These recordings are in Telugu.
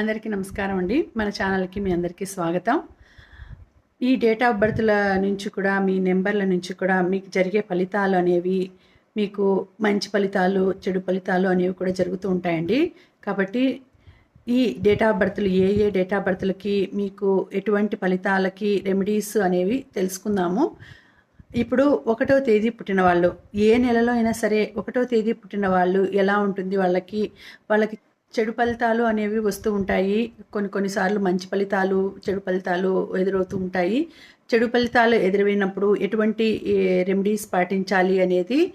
అందరికీ నమస్కారం అండి. మన ఛానల్కి మీ అందరికీ స్వాగతం. ఈ డేట్ ఆఫ్ బర్త్ల నుంచి కూడా మీ నెంబర్ల నుంచి కూడా మీకు జరిగే ఫలితాలు అనేవి మీకు మంచి ఫలితాలు చెడు ఫలితాలు అనేవి కూడా జరుగుతూ ఉంటాయండి. కాబట్టి ఈ డేట్ ఆఫ్ బర్త్లు ఏ ఏ డేట్ ఆఫ్ బర్త్లకి మీకు ఎటువంటి ఫలితాలకి రెమెడీస్ అనేవి తెలుసుకుందాము. ఇప్పుడు ఒకటో తేదీ పుట్టిన వాళ్ళు ఏ నెలలో అయినా సరే ఒకటో తేదీ పుట్టిన వాళ్ళు ఎలా ఉంటుంది? వాళ్ళకి వాళ్ళకి చెడు ఫలితాలు అనేవి వస్తూ ఉంటాయి. కొన్ని కొన్నిసార్లు మంచి ఫలితాలు చెడు ఫలితాలు ఎదురవుతూ ఉంటాయి. చెడు ఫలితాలు ఎదురైనప్పుడు ఎటువంటి రెమెడీస్ పాటించాలి అనేది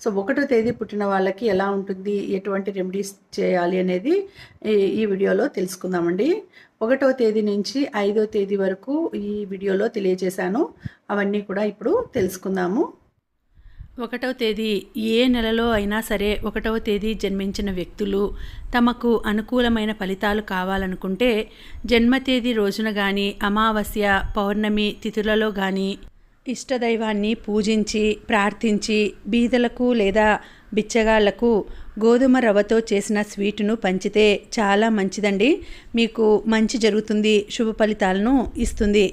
సో ఒకటో తేదీ పుట్టిన వాళ్ళకి ఎలా ఉంటుంది ఎటువంటి రెమెడీస్ చేయాలి అనేది ఈ- ఈ వీడియోలో తెలుసుకుందామండి. ఒకటో తేదీ నుంచి ఐదో తేదీ వరకు ఈ వీడియోలో తెలియజేశాను. అవన్నీ కూడా ఇప్పుడు తెలుసుకుందాము. ఒకటవ తేదీ ఏ నెలలో అయినా సరే ఒకటవ తేదీ జన్మించిన వ్యక్తులు తమకు అనుకూలమైన ఫలితాలు కావాలనుకుంటే జన్మ తేదీ రోజున కానీ అమావాస్య పౌర్ణమి తిథులలో కానీ ఇష్టదైవాన్ని పూజించి ప్రార్థించి బీదలకు లేదా బిచ్చగాళ్ళకు గోధుమ రవ్వతో చేసిన స్వీటును పంచితే చాలా మంచిదండి. మీకు మంచి జరుగుతుంది శుభ ఫలితాలను ఇస్తుంది.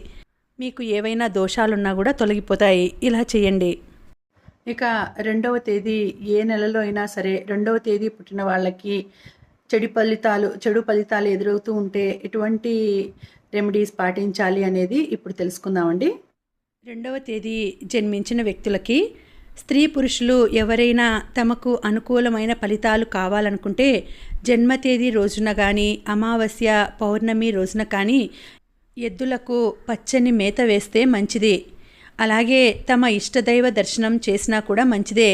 మీకు ఏవైనా దోషాలున్నా కూడా తొలగిపోతాయి. ఇలా చేయండి. ఇక రెండవ తేదీ ఏ నెలలో అయినా సరే రెండవ తేదీ పుట్టిన వాళ్ళకి చెడు ఫలితాలు చెడు ఫలితాలు ఎదురవుతూ ఉంటే ఎటువంటి రెమెడీస్ పాటించాలి అనేది ఇప్పుడు తెలుసుకుందామండి. రెండవ తేదీ జన్మించిన వ్యక్తులకి స్త్రీ పురుషులు ఎవరైనా తమకు అనుకూలమైన ఫలితాలు కావాలనుకుంటే జన్మ తేదీ రోజున కానీ అమావాస్య పౌర్ణమి రోజున కానీ ఎద్దులకు పచ్చని మేత వేస్తే మంచిది. అలాగే తమ ఇష్టదైవ దర్శనం చేసినా కూడా మంచిదే.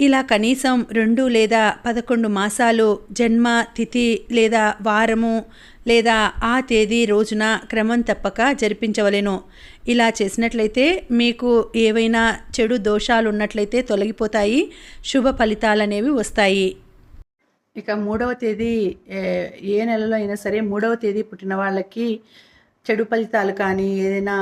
ఇలా కనీసం రెండు లేదా పదకొండు మాసాలు జన్మ తిథి లేదా వారము లేదా ఆ తేదీ రోజున క్రమం తప్పక జరిపించవలెను. ఇలా చేసినట్లయితే మీకు ఏవైనా చెడు దోషాలు ఉన్నట్లయితే తొలగిపోతాయి శుభ ఫలితాలు అనేవి వస్తాయి. ఇక మూడవ తేదీ ఏ, నెలలో అయినా సరే మూడవ తేదీ పుట్టిన వాళ్ళకి చెడు ఫలితాలు కానీ ఏదైనా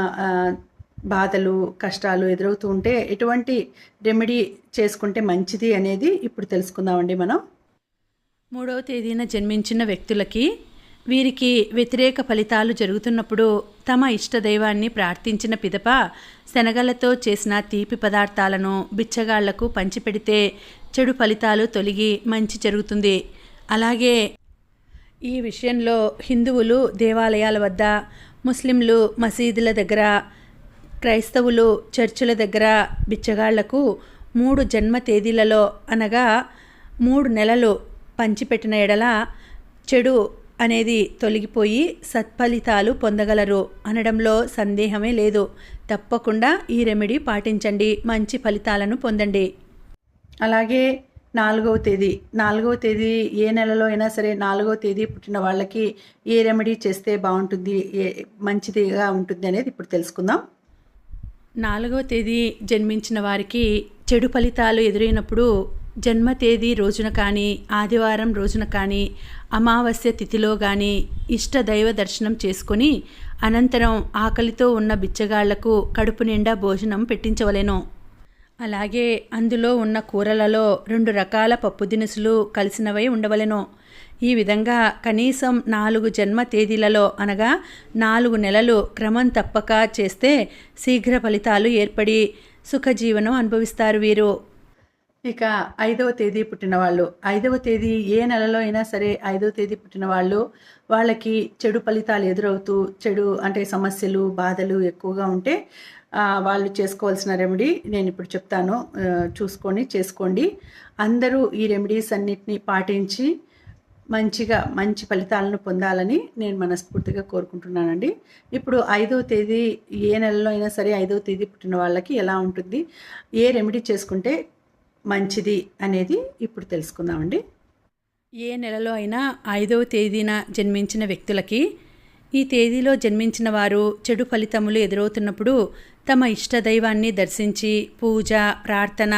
బాధలు కష్టాలు ఎదురవుతూ ఉంటే ఎటువంటి రెమెడీ చేసుకుంటే మంచిది అనేది ఇప్పుడు తెలుసుకుందామండి మనం. మూడవ తేదీన జన్మించిన వ్యక్తులకి వీరికి వ్యతిరేక ఫలితాలు జరుగుతున్నప్పుడు తమ ఇష్టదైవాన్ని ప్రార్థించిన పిదప శనగలతో చేసిన తీపి పదార్థాలను బిచ్చగాళ్ళకు పంచిపెడితే చెడు ఫలితాలు తొలగి మంచి జరుగుతుంది. అలాగే ఈ విషయంలో హిందువులు దేవాలయాల వద్ద ముస్లింలు మసీదుల దగ్గర క్రైస్తవులు చర్చిల దగ్గర బిచ్చగాళ్ళకు మూడు జన్మ తేదీలలో అనగా మూడు నెలలు పంచిపెట్టిన ఎడల చెడు అనేది తొలగిపోయి సత్ఫలితాలు పొందగలరు అనడంలో సందేహమే లేదు. తప్పకుండా ఈ రెమెడీ పాటించండి. మంచి ఫలితాలను పొందండి. అలాగే నాలుగవ తేదీ. నాలుగవ తేదీ ఏ నెలలో అయినా సరే నాలుగవ తేదీ పుట్టిన వాళ్ళకి ఏ రెమెడీ చేస్తే బాగుంటుంది. ఏ మంచిదిగా ఉంటుంది అనేది ఇప్పుడు తెలుసుకుందాం. నాలుగవ తేదీ జన్మించిన వారికి చెడు ఫలితాలు ఎదురైనప్పుడు జన్మ తేదీ రోజున కానీ ఆదివారం రోజున కానీ అమావాస్య తిథిలో కానీ ఇష్ట దైవ దర్శనం చేసుకొని అనంతరం ఆకలితో ఉన్న బిచ్చగాళ్ళకు కడుపు నిండా భోజనం పెట్టించవలెను. అలాగే అందులో ఉన్న కూరలలో రెండు రకాల పప్పు దినుసులు కలిసినవై ఉండవలెను. ఈ విధంగా కనీసం నాలుగు జన్మ తేదీలలో అనగా నాలుగు నెలలు క్రమం తప్పక చేస్తే శీఘ్ర ఫలితాలు ఏర్పడి సుఖజీవనం అనుభవిస్తారు వీరు. ఇక ఐదవ తేదీ పుట్టిన వాళ్ళు. ఐదవ తేదీ ఏ నెలలో అయినా సరే ఐదవ తేదీ పుట్టిన వాళ్ళు వాళ్ళకి చెడు ఫలితాలు ఎదురవుతూ చెడు అంటే సమస్యలు బాధలు ఎక్కువగా ఉంటే వాళ్ళు చేసుకోవాల్సిన రెమెడీ నేను ఇప్పుడు చెప్తాను. చూసుకొని చేసుకోండి. అందరూ ఈ రెమెడీస్ అన్నిటిని పాటించి మంచిగా మంచి ఫలితాలను పొందాలని నేను మనస్ఫూర్తిగా కోరుకుంటున్నానండి. ఇప్పుడు ఐదవ తేదీ ఏ నెలలో అయినా సరే ఐదవ తేదీ పుట్టిన వాళ్ళకి ఎలా ఉంటుంది ఏ రెమెడీ చేసుకుంటే మంచిది అనేది ఇప్పుడు తెలుసుకుందామండి. ఏ నెలలో అయినా ఐదవ తేదీన జన్మించిన వ్యక్తులకి ఈ తేదీలో జన్మించిన వారు చెడు ఫలితములు ఎదురవుతున్నప్పుడు తమ ఇష్టదైవాన్ని దర్శించి పూజ ప్రార్థన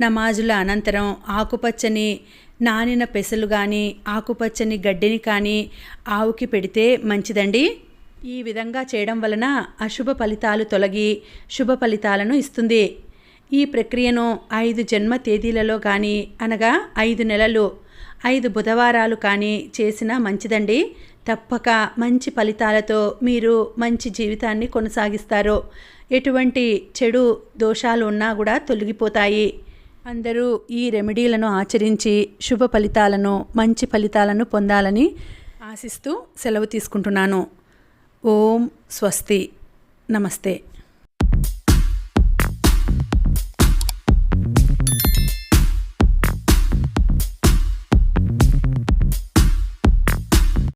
నమాజుల అనంతరం ఆకుపచ్చని నానిన పెసలు కానీ ఆకుపచ్చని గడ్డిని కానీ ఆవుకి పెడితే మంచిదండి? ఈ విధంగా చేయడం వలన అశుభ ఫలితాలు తొలగి శుభ ఫలితాలను ఇస్తుంది. ఈ ప్రక్రియను ఐదు జన్మ తేదీలలో కానీ అనగా ఐదు నెలలు ఐదు బుధవారాలు కానీ చేసినా మంచిదండి. తప్పక మంచి ఫలితాలతో మీరు మంచి జీవితాన్ని కొనసాగిస్తారు. ఎటువంటి చెడు దోషాలు ఉన్నా కూడా తొలగిపోతాయి. అందరూ ఈ రెమెడీలను ఆచరించి శుభ ఫలితాలను మంచి ఫలితాలను పొందాలని ఆశిస్తూ సెలవు తీసుకుంటున్నాను. ఓం స్వస్తి. నమస్తే.